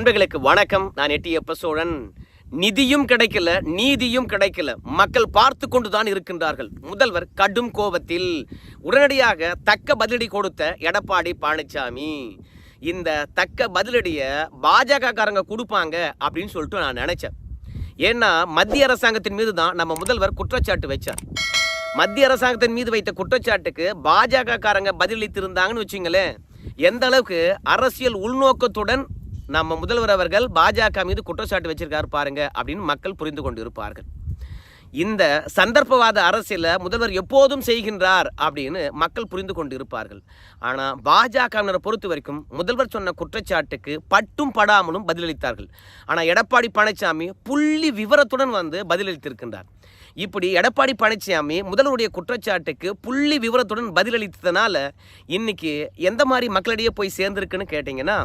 நண்பர்களுக்கு வணக்கம். நான் எட்டியப்ப சோழன் நிதியும் கிடைக்கல நீதியும் கிடைக்கல. மக்கள் பார்த்து கொண்டுதான் இருக்கின்றார்கள். முதல்வர் கடும் கோபத்தில் உடனடியாக தக்க பதிலடி கொடுத்த எடப்பாடி பழனிசாமி இந்த தக்க பதிலடியை பாஜகக்காரங்க கொடுப்பாங்க அப்படின்னு சொல்லிட்டு நான் நினைச்சேன். ஏன்னா மத்திய அரசாங்கத்தின் மீது தான் நம்ம முதல்வர் குற்றச்சாட்டு வச்சார். மத்திய அரசாங்கத்தின் மீது வைத்த குற்றச்சாட்டுக்கு பாஜக காரங்க பதிலளித்திருந்தாங்கன்னு வச்சுங்களேன். எந்த அளவுக்கு அரசியல் உள்நோக்கத்துடன் நம்ம முதல்வர் அவர்கள் பாஜக மீது குற்றச்சாட்டு வச்சிருக்காரு பாருங்க அப்படின்னு மக்கள் புரிந்து கொண்டு இருப்பார்கள் இந்த சந்தர்ப்பவாத அரசியல முதல்வர் எப்போதும் செய்கின்றார் அப்படின்னு மக்கள் புரிந்து கொண்டு இருப்பார்கள் ஆனால் பாஜகவினரை பொறுத்த வரைக்கும் முதல்வர் சொன்ன குற்றச்சாட்டுக்கு பட்டும் படாமலும் பதிலளித்தார்கள். ஆனால் எடப்பாடி பழனிசாமி புள்ளி விவரத்துடன் வந்து பதிலளித்திருக்கின்றார். இப்படி எடப்பாடி பழனிசாமி முதல்வருடைய குற்றச்சாட்டுக்கு புள்ளி விவரத்துடன் பதிலளித்ததுனால இன்னைக்கு எந்த மாதிரி மக்களிடையே போய் சேர்ந்திருக்குன்னு கேட்டிங்கன்னா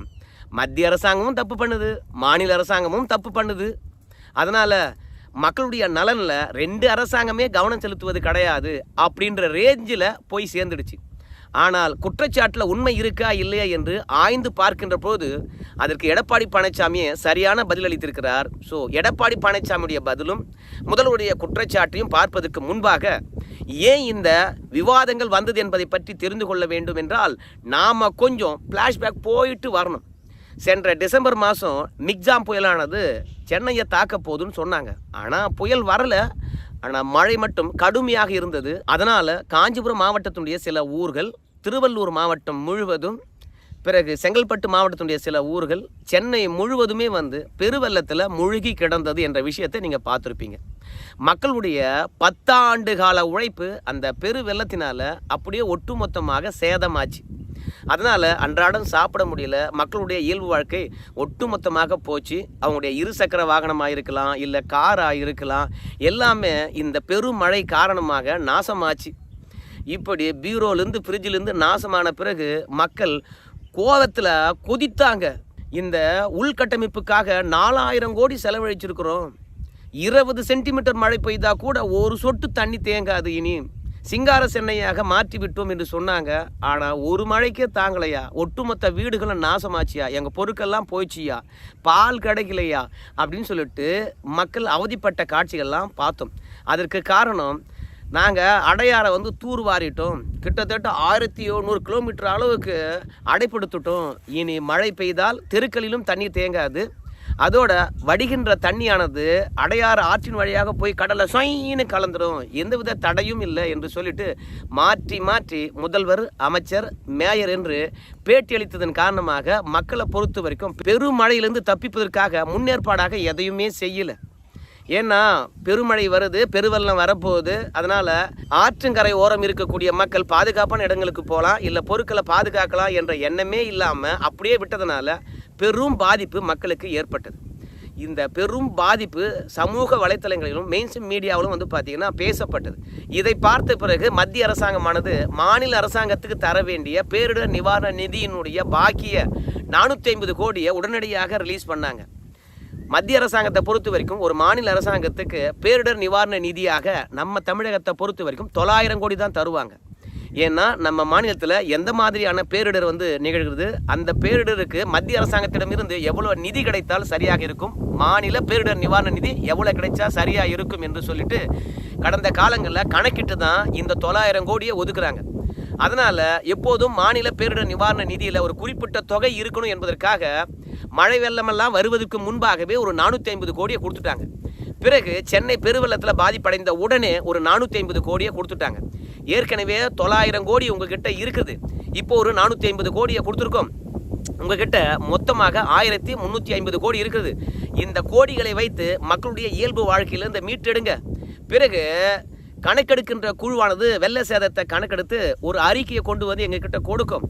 மத்திய அரசாங்கமும் தப்பு பண்ணுது மாநில அரசாங்கமும் தப்பு பண்ணுது. அதனால் மக்களுடைய நலனில் ரெண்டு அரசாங்கமே கவனம் செலுத்துவது கிடையாது அப்படின்ற ரேஞ்சில் போய் சேர்ந்துடுச்சு. ஆனால் குற்றச்சாட்டில் உண்மை இருக்கா இல்லையா என்று ஆய்ந்து பார்க்கின்ற போது அதற்கு எடப்பாடி பழனிசாமியே சரியான பதில் அளித்திருக்கிறார் ஸோ எடப்பாடி பழனிசாமியுடைய பதிலும் முதல்வருடைய குற்றச்சாட்டையும் பார்ப்பதற்கு முன்பாக ஏன் இந்த விவாதங்கள் வந்தது என்பதை பற்றி தெரிந்து கொள்ள வேண்டும் என்றால் நாம் கொஞ்சம் ஃப்ளாஷ்பேக் போயிட்டு வரணும். சென்ற டிசம்பர் மாதம் மிக்ஜாம் புயலானது சென்னையை தாக்க போகுதுன்னு சொன்னாங்க. ஆனால் புயல் வரல. ஆனால் மழை மட்டும் கடுமையாக இருந்தது. அதனால் காஞ்சிபுரம் மாவட்டத்தினுடைய சில ஊர்கள் திருவள்ளூர் மாவட்டம் முழுவதும் பிறகு செங்கல்பட்டு மாவட்டத்தினுடைய சில ஊர்கள் சென்னை முழுவதுமே வந்து பெருவெள்ளத்தில் முழுகி கிடந்தது என்ற விஷயத்தை நீங்கள் பார்த்துருப்பீங்க. மக்களுடைய பத்தாண்டு கால உழைப்பு அந்த பெரு வெள்ளத்தினால் அப்படியே ஒட்டுமொத்தமாக சேதமாச்சு. அதனால் அன்றாடம் சாப்பிட முடியல மக்களுடைய இயல்பு வாழ்க்கை ஒட்டுமொத்தமாக போச்சு. அவங்களுடைய இருசக்கர வாகனமாக இருக்கலாம் இல்லை காராக இருக்கலாம் எல்லாமே இந்த பெருமழை காரணமாக நாசமாச்சு. இப்படி பீரோலேருந்து ஃப்ரிட்ஜிலேருந்து நாசமான பிறகு மக்கள் கோவத்தில் கொதித்தாங்க. இந்த உள்கட்டமைப்புக்காக நாலாயிரம் கோடி செலவழிச்சிருக்கிறோம். இருபது சென்டிமீட்டர் மழை பெய்தா கூட ஒரு சொட்டு தண்ணி தேங்காது இனி. சிங்கார சென்னையாக மாற்றி விட்டோம் என்று சொன்னாங்க. ஆனால் ஒரு மழைக்கே தாங்கலையா? ஒட்டுமொத்த வீடுகளும் நாசமாச்சியா? எங்கள் பொருட்கள்லாம் போயிடுச்சியா பால் கிடைக்கலையா? அப்படின்னு சொல்லிட்டு மக்கள் அவதிப்பட்ட காட்சிகள்லாம் பார்த்தோம். அதற்கு காரணம் நாங்கள் அடையாரை வந்து தூர் வாரிட்டோம். கிட்டத்தட்ட ஆயிரத்தி எழுநூறு கிலோமீட்டர் அளவுக்கு அடைப்படுத்துட்டோம். இனி மழை பெய்தால் தெருக்களிலும் தண்ணீர் தேங்காது. அதோட வடிகின்ற தண்ணியானது அடையாறு ஆற்றின் வழியாக போய் கடலை சொயின்னு கலந்துடும் எந்தவித தடையும் இல்லை என்று சொல்லிட்டு மாற்றி மாற்றி முதல்வர் அமைச்சர் மேயர் என்று பேட்டியளித்ததன் காரணமாக மக்களை பொறுத்த வரைக்கும் பெருமழையிலிருந்து தப்பிப்பதற்காக முன்னேற்பாடாக எதையுமே செய்யலை. ஏன்னா பெருமழை வருது பெருவெள்ளம் வரப்போகுது. அதனால் ஆற்றங்கரை ஓரம் இருக்கக்கூடிய மக்கள் பாதுகாப்பான இடங்களுக்கு போகலாம் இல்லை பொருட்களை பாதுகாக்கலாம் என்ற எண்ணமே இல்லாமல் அப்படியே விட்டதுனால பெரும் பாதிப்பு மக்களுக்கு ஏற்பட்டது. இந்த பெரும் பாதிப்பு சமூக வலைத்தளங்களிலும் மெயின்ஸ்ட்ரீம் மீடியாவிலும் வந்து பார்த்திங்கன்னா பேசப்பட்டது. இதை பார்த்த பிறகு மத்திய அரசாங்கமானது மாநில அரசாங்கத்துக்கு தர வேண்டிய பேரிடர் நிவாரண நிதியினுடைய பாக்கிய நானூற்றி ஐம்பது கோடியை உடனடியாக ரிலீஸ் பண்ணாங்க. மத்திய அரசாங்கத்தை பொறுத்த வரைக்கும் ஒரு மாநில அரசாங்கத்துக்கு பேரிடர் நிவாரண நிதியாக நம்ம தமிழகத்தை பொறுத்த வரைக்கும் தொள்ளாயிரம் கோடி தான் தருவாங்க. ஏன்னா நம்ம மாநிலத்தில் எந்த மாதிரியான பேரிடர் வந்து நிகழ்கிறது? அந்த பேரிடருக்கு மத்திய அரசாங்கத்திடமிருந்து எவ்வளோ நிதி கிடைத்தால் சரியாக இருக்கும்? மாநில பேரிடர் நிவாரண நிதி எவ்வளோ கிடைச்சா சரியாக இருக்கும் என்று சொல்லிட்டு கடந்த காலங்களில் கணக்கிட்டு தான் இந்த தொள்ளாயிரம் கோடியை ஒதுக்குறாங்க. அதனால் எப்போதும் மாநில பேரிடர் நிவாரண நிதியில் ஒரு குறிப்பிட்ட தொகை இருக்கணும் என்பதற்காக மழை வெள்ளமெல்லாம் வருவதற்கு முன்பாகவே ஒரு நானூற்றி ஐம்பது கோடியை கொடுத்துட்டாங்க. பிறகு சென்னை பெருவெள்ளத்தில் பாதிப்படைந்த உடனே ஒரு நானூற்றி ஐம்பது கோடியை கொடுத்துட்டாங்க. ஏற்கனவே தொள்ளாயிரம் கோடி உங்ககிட்ட இருக்குது. இப்போ ஒரு நானூற்றி ஐம்பது கோடியை கொடுத்துருக்கோம். உங்ககிட்ட மொத்தமாக ஆயிரத்தி முந்நூற்றி ஐம்பது கோடி இருக்குது. இந்த கோடிகளை வைத்து மக்களுடைய இயல்பு வாழ்க்கையிலிருந்து மீட்டெடுங்க. பிறகு கணக்கெடுக்கின்ற குழுவானது வெள்ள சேதத்தை கணக்கெடுத்து ஒரு அறிக்கையை கொண்டு வந்து எங்ககிட்ட கொடுக்கும்.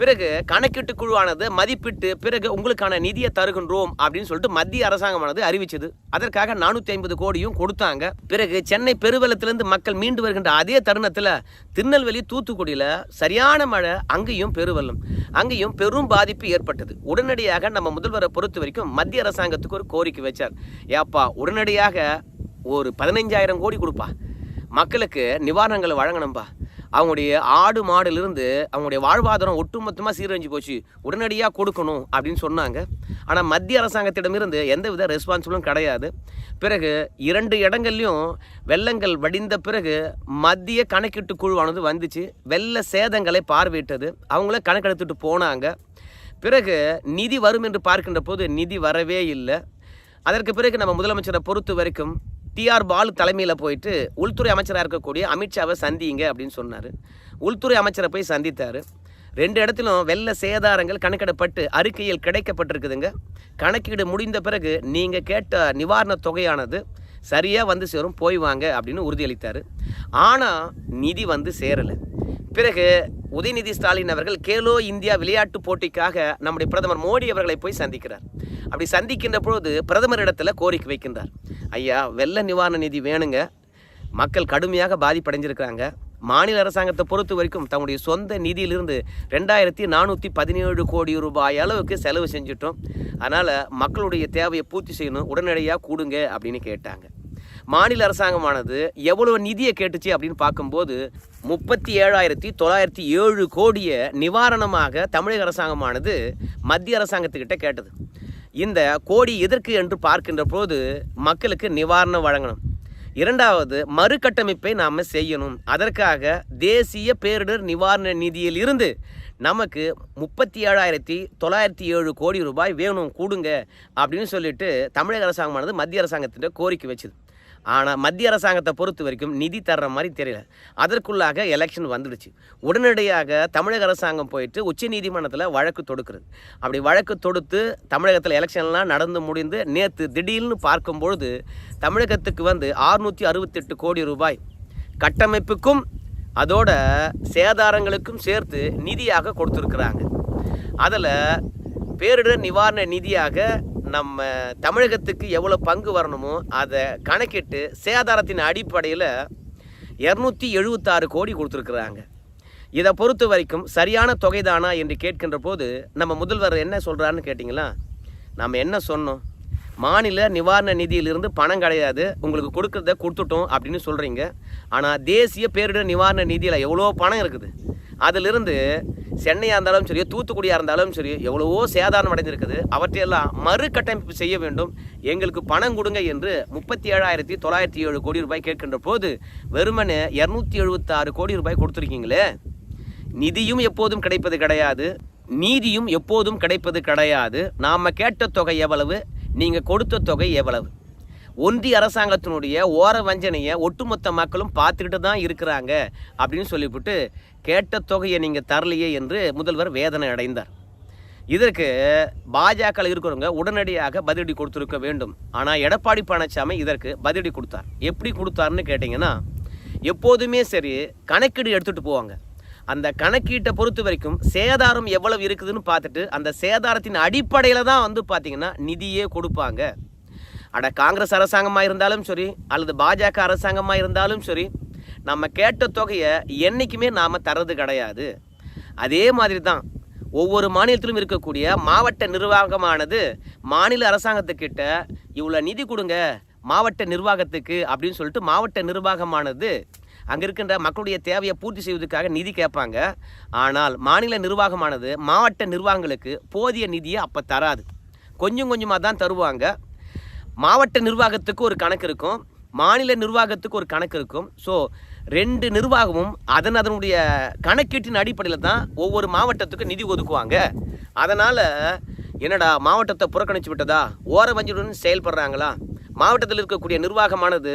பிறகு கணக்கீட்டு குழுவானது மதிப்பிட்டு பிறகு உங்களுக்கான நிதியை தருகின்றோம் அப்படின்னு சொல்லிட்டு மத்திய அரசாங்கமானது அறிவிச்சது. அதற்காக நானூற்றி ஐம்பது கோடியும் கொடுத்தாங்க. பிறகு சென்னை பெருவெள்ளத்திலிருந்து மக்கள் மீண்டு வருகின்ற அதே தருணத்தில் திருநெல்வேலி தூத்துக்குடியில் சரியான மழை அங்கேயும் பெருவெள்ளம். அங்கேயும் பெரும் பாதிப்பு ஏற்பட்டது. உடனடியாக நம்ம முதல்வரை பொறுத்த வரைக்கும் மத்திய அரசாங்கத்துக்கு ஒரு கோரிக்கை வச்சார். ஏப்பா உடனடியாக ஒரு பதினைஞ்சாயிரம் கோடி கொடுப்பா. மக்களுக்கு நிவாரணங்களை வழங்கணும்பா. அவங்களுடைய ஆடு மாடுலேருந்து அவங்களுடைய வாழ்வாதாரம் ஒட்டுமொத்தமாக சீரழிஞ்சு போச்சு. உடனடியாக கொடுக்கணும் அப்படின்னு சொன்னாங்க. ஆனால் மத்திய அரசாங்கத்திடமிருந்து எந்தவித ரெஸ்பான்சிபிளும் கிடையாது. பிறகு இரண்டு இடங்கள்லையும் வெள்ளங்கள் வடிந்த பிறகு மத்திய கணக்கீட்டு குழுவானது வந்துச்சு. வெள்ள சேதங்களை பார்வையிட்டது. அவங்கள கணக்கெடுத்துட்டு போனாங்க. பிறகு நிதி வரும் என்று பார்க்கின்ற போது நிதி வரவே இல்லை. அதற்கு பிறகு நம்ம முதலமைச்சரை பொறுத்த வரைக்கும் டிஆர் பாலு தலைமையில் போயிட்டு உள்துறை அமைச்சராக இருக்கக்கூடிய அமித்ஷாவை சந்திங்க அப்படின்னு சொன்னார். உள்துறை அமைச்சரை போய் சந்தித்தார். ரெண்டு இடத்திலும் வெள்ள சேதாரங்கள் கணக்கிடப்பட்டு அறிக்கையில் கிடைக்கப்பட்டிருக்குதுங்க. கணக்கீடு முடிந்த பிறகு நீங்கள் கேட்ட நிவாரணத் தொகையானது சரியாக வந்து சேரும் போய் வாங்க அப்படின்னு உறுதியளித்தார். ஆனால் நிதி வந்து சேரலை. பிறகு உதயநிதி ஸ்டாலின் அவர்கள் கேலோ இந்தியா விளையாட்டு போட்டிக்காக நம்முடைய பிரதமர் மோடி அவர்களை போய் சந்திக்கிறார். அப்படி சந்திக்கின்ற பொழுது பிரதமரிடத்துல கோரிக்கை வைக்கின்றார். ஐயா வெள்ள நிவாரண நிதி வேணுங்க. மக்கள் கடுமையாக பாதிப்படைஞ்சிருக்கிறாங்க. மாநில அரசாங்கத்தை பொறுத்த வரைக்கும் தங்களுடைய சொந்த நிதியிலிருந்து ரெண்டாயிரத்தி நானூற்றி பதினேழு கோடி ரூபாய் அளவுக்கு செலவு செஞ்சுட்டோம். அதனால் மக்களுடைய தேவையை பூர்த்தி செய்யணும் உடனடியாக கூடுங்க அப்படின்னு கேட்டாங்க. மாநில அரசாங்கமானது எவ்வளவு நிதியை கேட்டுச்சு அப்படின்னு பார்க்கும்போது முப்பத்தி ஏழாயிரத்தி தொள்ளாயிரத்தி ஏழு கோடியை நிவாரணமாக தமிழக அரசாங்கமானது மத்திய அரசாங்கத்துக்கிட்ட கேட்டது. இந்த கோடி எதற்கு என்று பார்க்கின்ற போது மக்களுக்கு நிவாரணம் வழங்கணும். இரண்டாவது மறுகட்டமைப்பை நாம் செய்யணும். அதற்காக தேசிய பேரிடர் நிவாரண நிதியில் இருந்து நமக்கு முப்பத்தி ஏழாயிரத்தி தொள்ளாயிரத்தி ஏழு கோடி ரூபாய் வேணும் கூடுங்க அப்படின்னு சொல்லிட்டு தமிழக அரசாங்கமானது மத்திய அரசாங்கத்திட்ட கோரிக்கை வச்சுது. ஆனால் மத்திய அரசாங்கத்தை பொறுத்த வரைக்கும் நிதி தர்ற மாதிரி தெரியல. அதற்குள்ளாக எலெக்ஷன் வந்துடுச்சு. உடனடியாக தமிழக அரசாங்கம் போயிட்டு உச்ச நீதிமன்றத்தில் வழக்கு தொடுக்கிறது. அப்படி வழக்கு தொடுத்து தமிழகத்தில் எலெக்ஷன்லாம் நடந்து முடிந்து நேற்று திடீர்னு பார்க்கும்பொழுது தமிழகத்துக்கு வந்து ஆறுநூற்றி அறுபத்தெட்டு கோடி ரூபாய் கட்டமைப்புக்கும் அதோட சேதாரங்களுக்கும் சேர்த்து நிதியாக கொடுத்துருக்குறாங்க. அதில் பேரிடர் நிவாரண நிதியாக நம்ம தமிழகத்துக்கு எவ்வளோ பங்கு வரணுமோ அதை கணக்கிட்டு சேதாரத்தின் அடிப்படையில் இரநூத்தி எழுபத்தாறு கோடி கொடுத்துருக்குறாங்க. இதை பொறுத்த வரைக்கும் சரியான தொகைதானா என்று கேட்கின்ற போது நம்ம முதல்வர் என்ன சொல்கிறாருன்னு கேட்டிங்களா? நம்ம என்ன சொன்னோம்? மாநில நிவாரண நிதியிலிருந்து பணம் கிடையாது உங்களுக்கு கொடுக்குறத கொடுத்துட்டோம் அப்படின்னு சொல்கிறீங்க ஆனால் தேசிய பேரிடர் நிவாரண நிதியில் எவ்வளோ பணம் இருக்குது. அதிலிருந்து சென்னையாக இருந்தாலும் சரி தூத்துக்குடியாக இருந்தாலும் சரி எவ்வளவோ சேதாரம் அடைந்திருக்குது. அவற்றையெல்லாம் மறுகட்டமைப்பு செய்ய வேண்டும். எங்களுக்கு பணம் கொடுங்க என்று முப்பத்தி ஏழாயிரத்தி தொள்ளாயிரத்தி ஏழு கோடி ரூபாய் கேட்கின்ற போது வெறுமனே இரநூத்தி எழுபத்தாறு கோடி ரூபாய் கொடுத்துருக்கீங்களே. நிதியும் எப்போதும் கிடைப்பது கிடையாது. நீதியும் எப்போதும் கிடைப்பது கிடையாது. நாம் கேட்ட தொகை எவ்வளவு? நீங்கள் கொடுத்த தொகை எவ்வளவு? ஒன்றிய அரசாங்கத்தினுடைய ஓர வஞ்சனையை ஒட்டுமொத்த மக்களும் பார்த்துக்கிட்டு தான் இருக்கிறாங்க அப்படின்னு சொல்லிவிட்டு கேட்ட தொகையை நீங்கள் தரலையே என்று முதல்வர் வேதனை அடைந்தார். இதற்கு பாஜக இருக்கிறவங்க உடனடியாக பதிலடி கொடுத்துருக்க வேண்டும். ஆனால் எடப்பாடி பழனிசாமி இதற்கு பதிலடி கொடுத்தார். எப்படி கொடுத்தாருன்னு கேட்டிங்கன்னா எப்போதுமே சரி கணக்கீடு எடுத்துகிட்டு போவாங்க. அந்த கணக்கீட்டை பொறுத்த வரைக்கும் சேதாரம் எவ்வளவு இருக்குதுன்னு பார்த்துட்டு அந்த சேதாரத்தின் அடிப்படையில் தான் வந்து பார்த்திங்கன்னா நிதியே கொடுப்பாங்க. அட காங்கிரஸ் அரசாங்கமாக இருந்தாலும் சரி அல்லது பாஜக அரசாங்கமாக இருந்தாலும் சரி நம்ம கேட்ட தொகையை என்றைக்குமே நாம் தரது கிடையாது. அதே மாதிரி தான் ஒவ்வொரு மாநிலத்திலும் இருக்கக்கூடிய மாவட்ட நிர்வாகமானது மாநில அரசாங்கத்துக்கிட்ட இவ்வளோ நிதி கொடுங்க மாவட்ட நிர்வாகத்துக்கு அப்படின்னு சொல்லிட்டு மாவட்ட நிர்வாகமானது அங்கே இருக்கின்ற மக்களுடைய தேவையை பூர்த்தி செய்வதற்காக நிதி கேட்பாங்க. ஆனால் மாநில நிர்வாகமானது மாவட்ட நிர்வாகங்களுக்கு போதிய நிதியை அப்போ தராது. கொஞ்சம் கொஞ்சமாக தான் தருவாங்க. மாவட்ட நிர்வாகத்துக்கு ஒரு கணக்கு இருக்கும். மாநில நிர்வாகத்துக்கு ஒரு கணக்கு இருக்கும். ஸோ ரெண்டு நிர்வாகமும் அதன் அதனுடைய கணக்கீட்டின் அடிப்படையில் தான் ஒவ்வொரு மாவட்டத்துக்கும் நிதி ஒதுக்குவாங்க. அதனால் என்னடா மாவட்டத்தை புறக்கணிச்சு விட்டதா? ஓர வஞ்சியுடன் செயல்படுறாங்களா? மாவட்டத்தில் இருக்கக்கூடிய நிர்வாகமானது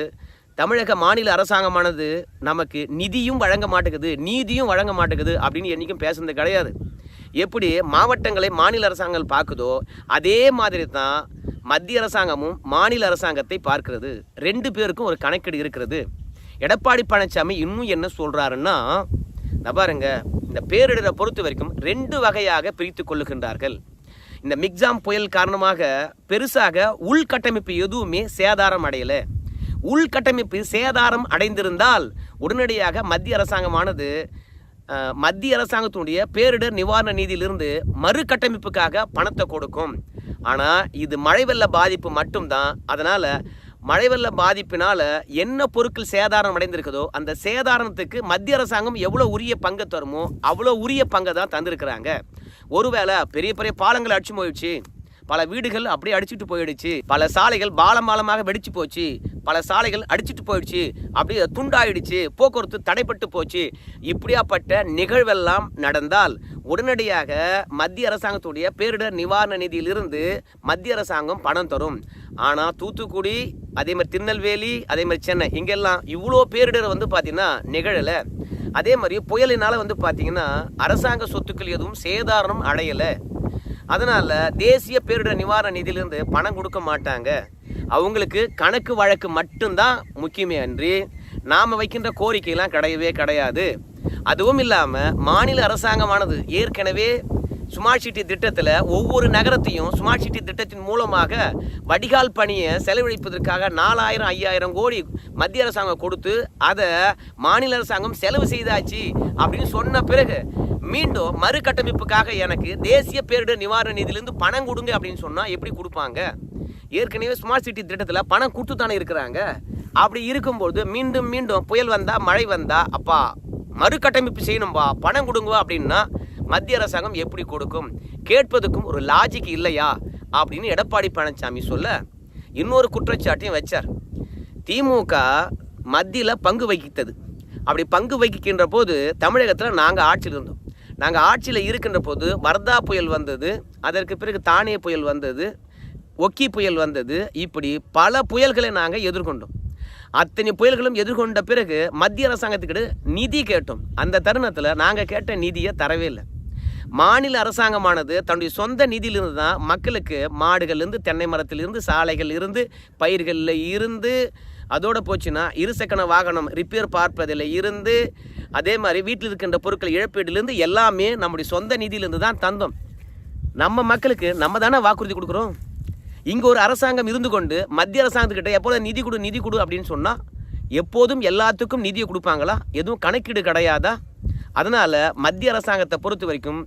தமிழக மாநில அரசாங்கமானது நமக்கு நிதியும் வழங்க மாட்டேங்குது நீதியும் வழங்க மாட்டேங்குது அப்படின்னு என்றைக்கும் பேசுனது கிடையாது. எப்படி மாவட்டங்களை மாநில அரசாங்கங்கள் பார்க்குதோ அதே மாதிரி தான் மத்திய அரசாங்கமும் மாநில அரசாங்கத்தை பார்க்கிறது. ரெண்டு பேருக்கும் ஒரு கணக்கீடு இருக்கிறது. எடப்பாடி பழனிசாமி இன்னும் என்ன சொல்கிறாருன்னா இந்த பாருங்க இந்த பேரிடரை பொறுத்த வரைக்கும் ரெண்டு வகையாக பிரித்து கொள்ளுகின்றார்கள். இந்த மிக்ஜாம் புயல் காரணமாக பெருசாக உள்கட்டமைப்பு எதுவுமே சேதாரம் அடையலை. உள்கட்டமைப்பு சேதாரம் அடைந்திருந்தால் உடனடியாக மத்திய அரசாங்கமானது மத்திய அரசாங்கத்தினுடைய பேரிடர் நிவாரண நிதியிலிருந்து மறுகட்டமைப்புக்காக பணத்தை கொடுக்கும். ஆனால் இது மழை வெள்ள பாதிப்பு மட்டும்தான். அதனால் மழை வெள்ள பாதிப்பினால் என்ன பொருட்கள் சேதாரம் அடைந்திருக்குதோ அந்த சேதாரணத்துக்கு மத்திய அரசாங்கம் எவ்வளோ உரிய பங்கு தருமோ அவ்வளோ உரிய பங்கை தான் தந்திருக்கிறாங்க. ஒருவேளை பெரிய பெரிய பாலங்கள் அடிச்சு போயிடுச்சு. பல வீடுகள் அப்படியே அடிச்சுட்டு போயிடுச்சு. பல சாலைகள் பாலம் பாலமாக வெடிச்சு போச்சு. பல சாலைகள் அடிச்சுட்டு போயிடுச்சு. அப்படியே துண்டாயிடுச்சு. போக்குவரத்து தடைப்பட்டு போச்சு. இப்படியாப்பட்ட நிகழ்வெல்லாம் நடந்தால் உடனடியாக மத்திய அரசாங்கத்துடைய பேரிடர் நிவாரண நிதியிலிருந்து மத்திய அரசாங்கம் பணம் தரும். ஆனால் தூத்துக்குடி அதே மாதிரி திருநெல்வேலி அதே மாதிரி சென்னை இங்கெல்லாம் இவ்வளோ பேரிடர் வந்து பார்த்தீங்கன்னா நிகழலை. அதே மாதிரி புயலினால் வந்து பார்த்தீங்கன்னா அரசாங்க சொத்துக்கள் எதுவும் சேதாரணம் அடையலை. அதனால் தேசிய பேரிடர் நிவாரண நிதியிலிருந்து பணம் கொடுக்க மாட்டாங்க. அவங்களுக்கு கணக்கு வழக்கு மட்டும்தான் முக்கியமே அன்றி நாம் வைக்கின்ற கோரிக்கையெல்லாம் கிடையவே கிடையாது. அதுவும் இல்லாமல் மாநில அரசாங்கமானது ஏற்கனவே ஸ்மார்ட் சிட்டி திட்டத்தில் ஒவ்வொரு நகரத்தையும் ஸ்மார்ட் சிட்டி திட்டத்தின் மூலமாக வடிகால் பணியை செலவழிப்பதற்காக நாலாயிரம் ஐயாயிரம் கோடி மத்திய அரசாங்கம் கொடுத்து அதை மாநில அரசாங்கம் செலவு செய்தாச்சு அப்படின்னு சொன்ன பிறகு மீண்டும் மறுகட்டமைப்புக்காக எனக்கு தேசிய பேரிடர் நிவாரண நிதியிலேருந்து பணம் கொடுங்க அப்படின்னு சொன்னால் எப்படி கொடுப்பாங்க? ஏற்கனவே ஸ்மார்ட் சிட்டி திட்டத்தில் பணம் கொடுத்து தானே இருக்கிறாங்க. அப்படி இருக்கும்போது மீண்டும் மீண்டும் புயல் வந்தால் மழை வந்தா அப்பா மறுகட்டமைப்பு செய்யணும்பா பணம் கொடுங்க அப்படின்னா மத்திய அரசாங்கம் எப்படி கொடுக்கும்? கேட்பதுக்கும் ஒரு லாஜிக் இல்லையா? அப்படின்னு எடப்பாடி பழனிசாமி சொல்ல இன்னொரு குற்றச்சாட்டையும் வச்சார். திமுக மத்தியில் பங்கு வகித்தது. அப்படி பங்கு வகிக்கின்ற போது தமிழகத்தில் நாங்கள் ஆட்சியில் இருந்தோம். நாங்கள் ஆட்சியில் இருக்கின்ற போது வர்தா புயல் வந்தது அதற்கு பிறகு தானே புயல் வந்தது ஒக்கி புயல் வந்தது இப்படி பல புயல்களை நாங்கள் எதிர்கொண்டோம். அத்தனை புயல்களும் எதிர்கொண்ட பிறகு மத்திய அரசாங்கத்துக்கிட்ட நிதி கேட்டோம். அந்த தருணத்தில் நாங்கள் கேட்ட நிதியை தரவே இல்லை. மாநில அரசாங்கமானது தன்னுடைய சொந்த நிதியிலிருந்து தான் மக்களுக்கு மாடுகள்லேருந்து தென்னை மரத்திலிருந்து சாலைகள் இருந்து பயிர்களில் இருந்து அதோடு போச்சுன்னா இருசக்கர வாகனம் ரிப்பேர் பார்ப்பதில் இருந்து அதே மாதிரி வீட்டில் இருக்கின்ற பொருட்கள் இழப்பீடுலேருந்து எல்லாமே நம்முடைய சொந்த நிதியிலேருந்து தான் தந்தோம். நம்ம மக்களுக்கு நம்ம தானே வாக்குறுதி கொடுக்குறோம்? இங்கே ஒரு அரசாங்கம் இருந்து கொண்டு மத்திய அரசாங்கத்துக்கிட்ட எப்போதும் நிதி கொடு நிதி கொடு அப்படின்னு சொன்னால் எப்போதும் எல்லாத்துக்கும் நிதியை கொடுப்பாங்களா? எதுவும் கணக்கீடு கிடையாதா? அதனால் மத்திய அரசாங்கத்தை பொறுத்த வரைக்கும்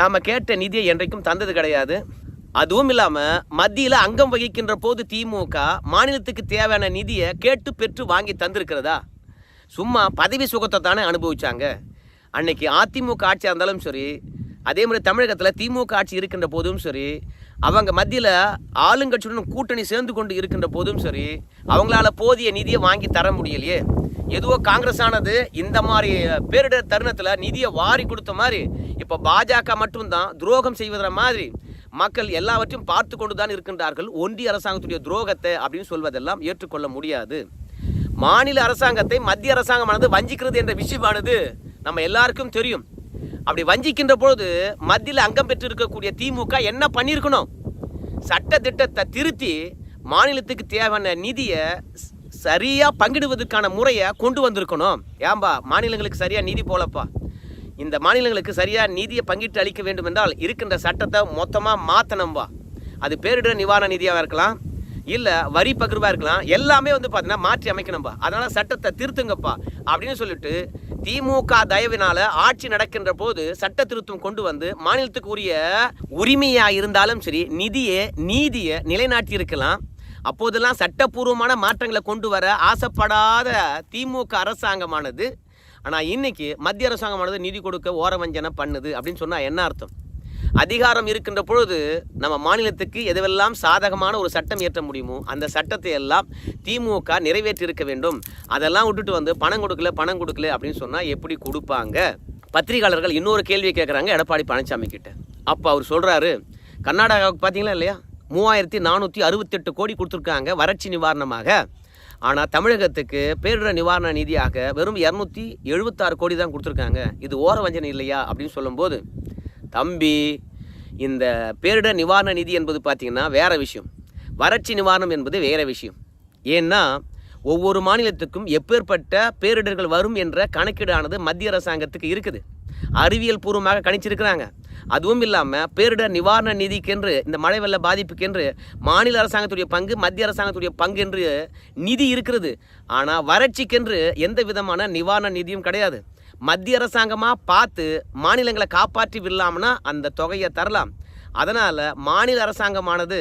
நாம் கேட்ட நிதியை என்றைக்கும் தந்தது கிடையாது. அதுவும் இல்லாமல் மத்தியில் அங்கம் வகிக்கின்ற போது திமுக மாநிலத்துக்கு தேவையான நிதியை கேட்டு பெற்று வாங்கி தந்திருக்கிறதா? சும்மா பதவி சுகத்தை தானே அனுபவிச்சாங்க. அன்னைக்கு அதிமுக ஆட்சியாக இருந்தாலும் சரி அதே மாதிரி தமிழகத்தில் திமுக ஆட்சி இருக்கின்ற போதும் சரி அவங்க மத்தியில் ஆளுங்கட்சியுடன் கூட்டணி சேர்ந்து கொண்டு இருக்கின்ற போதும் சரி அவங்களால போதிய நிதியை வாங்கி தர முடியலையே. எதுவோ காங்கிரஸ் ஆனது இந்த மாதிரி பேரிடர் தருணத்தில் நிதியை வாரி கொடுத்த மாதிரி இப்போ பாஜக மட்டும்தான் துரோகம் செய்வதற மாதிரி மக்கள் எல்லாவற்றையும் பார்த்து கொண்டு தான் இருக்கின்றார்கள். ஒன்றிய அரசாங்கத்துடைய துரோகத்தை அப்படின்னு சொல்வதெல்லாம் ஏற்றுக்கொள்ள முடியாது. மாநில அரசாங்கத்தை மத்திய அரசாங்கமானது வஞ்சிக்கிறது என்ற விஷயமானது நம்ம எல்லாருக்கும் தெரியும். அப்படி வஞ்சிக்கின்ற பொழுது மத்தியில் அங்கம் பெற்று இருக்கக்கூடிய திமுக என்ன பண்ணியிருக்கணும்? சட்ட திட்டத்தை திருத்தி மாநிலத்துக்கு தேவையான நிதியை சரியாக பங்கிடுவதற்கான முறையை கொண்டு வந்திருக்கணும். ஏன்பா மாநிலங்களுக்கு சரியாக நிதி போலப்பா. இந்த மாநிலங்களுக்கு சரியாக நிதியை பங்கிட்டு அளிக்க வேண்டும் என்றால் இருக்கின்ற சட்டத்தை மொத்தமாக மாற்றணும்பா அது பேரிடர் நிவாரண நிதியாக இருக்கலாம் இல்லை வரி பகிர்வாக இருக்கலாம் எல்லாமே வந்து பார்த்தீங்கன்னா மாற்றி அமைக்கணும்பா. அதனால் சட்டத்தை திருத்துங்கப்பா. அப்படின்னு சொல்லிட்டு திமுக தயவினால ஆட்சி நடக்கின்ற போது சட்ட திருத்தம் கொண்டு வந்து மாநிலத்துக்கு உரிய உரிமையா இருந்தாலும் சரி நிதியை நீதியை நிலைநாட்டி இருக்கலாம். அப்போதெல்லாம் சட்டப்பூர்வமான மாற்றங்களை கொண்டு வர ஆசைப்படாத திமுக அரசாங்கமானது. ஆனால் இன்னைக்கு மத்திய அரசாங்கமானது நிதி கொடுக்க ஓரவஞ்சனை பண்ணுது அப்படின்னு சொன்னால் என்ன அர்த்தம்? அதிகாரம் இருக்கின்ற பொழுது நம்ம மாநிலத்துக்கு எதுவெல்லாம் சாதகமான ஒரு சட்டம் இயற்ற முடியுமோ அந்த சட்டத்தை எல்லாம் திமுக நிறைவேற்றி இருக்க வேண்டும். அதெல்லாம் விட்டுட்டு வந்து பணம் கொடுக்கல பணம் கொடுக்கல அப்படின்னு சொன்னால் எப்படி கொடுப்பாங்க? பத்திரிகையாளர்கள் இன்னொரு கேள்வி கேட்குறாங்க எடப்பாடி பழனிசாமி கிட்ட. அப்போ அவர் சொல்கிறாரு கர்நாடகாவுக்கு பார்த்தீங்களா இல்லையா? மூவாயிரத்தி நானூற்றி அறுபத்தெட்டு கோடி கொடுத்துருக்காங்க வறட்சி நிவாரணமாக. ஆனால் தமிழகத்துக்கு பேரிடர் நிவாரண நிதியாக வெறும் இரநூத்தி எழுபத்தாறு கோடி தான் கொடுத்துருக்காங்க. இது ஓர வஞ்சனை இல்லையா அப்படின்னு சொல்லும்போது தம்பி இந்த பேரிடர் நிவாரண நிதி என்பது பார்த்திங்கன்னா வேறு விஷயம். வறட்சி நிவாரணம் என்பது வேறு விஷயம். ஏன்னா ஒவ்வொரு மாநிலத்துக்கும் எப்பேற்பட்ட பேரிடர்கள் வரும் என்ற கணக்கீடானது மத்திய அரசாங்கத்துக்கு இருக்குது. அறிவியல் பூர்வமாக கணிச்சிருக்கிறாங்க. அதுவும் இல்லாமல் பேரிடர் நிவாரண நிதிக்கென்று இந்த மழை வெள்ள பாதிப்புக்கென்று மாநில அரசாங்கத்துடைய பங்கு மத்திய அரசாங்கத்துடைய பங்கு என்று நிதி இருக்கிறது. ஆனால் வறட்சிக்கென்று எந்த விதமான நிவாரண நிதியும் கிடையாது. மத்திய அரசாங்கமாக பார்த்து மாநிலங்களை காப்பாற்றி விடலாம்னா அந்த தொகையை தரலாம். அதனால் மாநில அரசாங்கமானது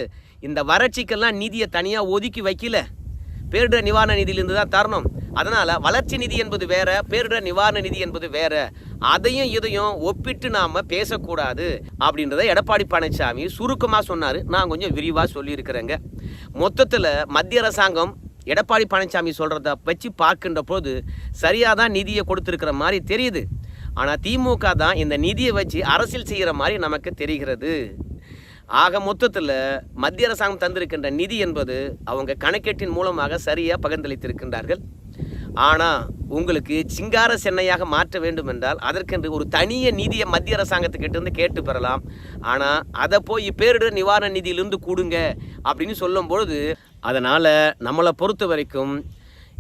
இந்த வறட்சிக்கெல்லாம் நிதியை தனியாக ஒதுக்கி வைக்கல. பேரிடர் நிவாரண நிதியிலிருந்து தான் தரணும். அதனால் வளர்ச்சி நிதி என்பது வேற பேரிடர் நிவாரண நிதி என்பது வேற. அதையும் இதையும் ஒப்பிட்டு நாம் பேசக்கூடாது அப்படின்றத எடப்பாடி பழனிசாமி சுருக்கமாக சொன்னார். நான் கொஞ்சம் விரிவாக சொல்லியிருக்கிறேங்க. மொத்தத்தில் மத்திய அரசாங்கம் எடப்பாடி பழனிசாமி சொல்கிறத வச்சு பார்க்கின்ற போது சரியாக தான் நிதியை கொடுத்துருக்கிற மாதிரி தெரியுது. ஆனால் திமுக தான் இந்த நிதியை வச்சு அரசியல் செய்கிற மாதிரி நமக்கு தெரிகிறது. ஆக மொத்தத்தில் மத்திய அரசாங்கம் தந்திருக்கின்ற நிதி என்பது அவங்க கணக்கெட்டின் மூலமாக சரியாக பகிர்ந்தளித்திருக்கின்றார்கள். ஆனால் உங்களுக்கு சிங்கார சென்னையாக மாற்ற வேண்டும் என்றால் அதற்கென்று ஒரு தனிய நிதியை மத்திய அரசாங்கத்துக்கிட்டேருந்து கேட்டு பெறலாம். ஆனால் அதை போய் பேரிடர் நிவாரண நிதியிலிருந்து கொடுங்க அப்படின்னு சொல்லும் பொழுது அதனால் நம்மளை பொறுத்த வரைக்கும்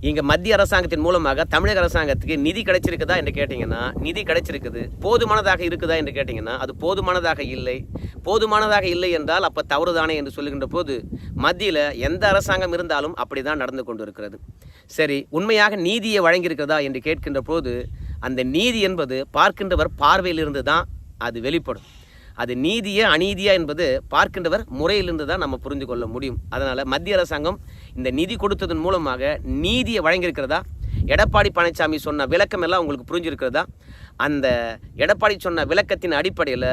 இங்கே மத்திய அரசாங்கத்தின் மூலமாக தமிழக அரசாங்கத்துக்கு நிதி கிடைச்சிருக்குதா என்று கேட்டிங்கன்னா நிதி கிடைச்சிருக்குது. போதுமானதாக இருக்குதா என்று கேட்டிங்கன்னா அது போதுமானதாக இல்லை. போதுமானதாக இல்லை என்றால் அப்போ தவறுதானே என்று சொல்லுகின்ற போது மத்தியில் எந்த அரசாங்கம் இருந்தாலும் அப்படி தான் நடந்து கொண்டு இருக்கிறது சரி உண்மையாக நீதியை வழங்கியிருக்கிறதா என்று கேட்கின்ற போது அந்த நீதி என்பது பார்க்கின்றவர் பார்வையிலிருந்து தான் அது வெளிப்படும். அது நீதியா அநீதியா என்பது பார்க்கின்றவர் முறையிலிருந்து தான் நம்ம புரிந்து கொள்ள முடியும். அதனால் மத்திய அரசாங்கம் இந்த நிதி கொடுத்ததன் மூலமாக நீதியை வழங்கியிருக்கிறதா? எடப்பாடி பழனிசாமி சொன்ன விளக்கம் எல்லாம் உங்களுக்கு புரிஞ்சிருக்கிறதா? அந்த எடப்பாடி சொன்ன விளக்கத்தின் அடிப்படையில்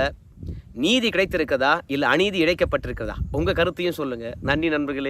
நீதி கிடைத்திருக்கிறதா? இல்லை அநீதி இழைக்கப்பட்டிருக்கிறதா? உங்கள் கருத்தையும் சொல்லுங்கள் நன்றி நண்பர்களே.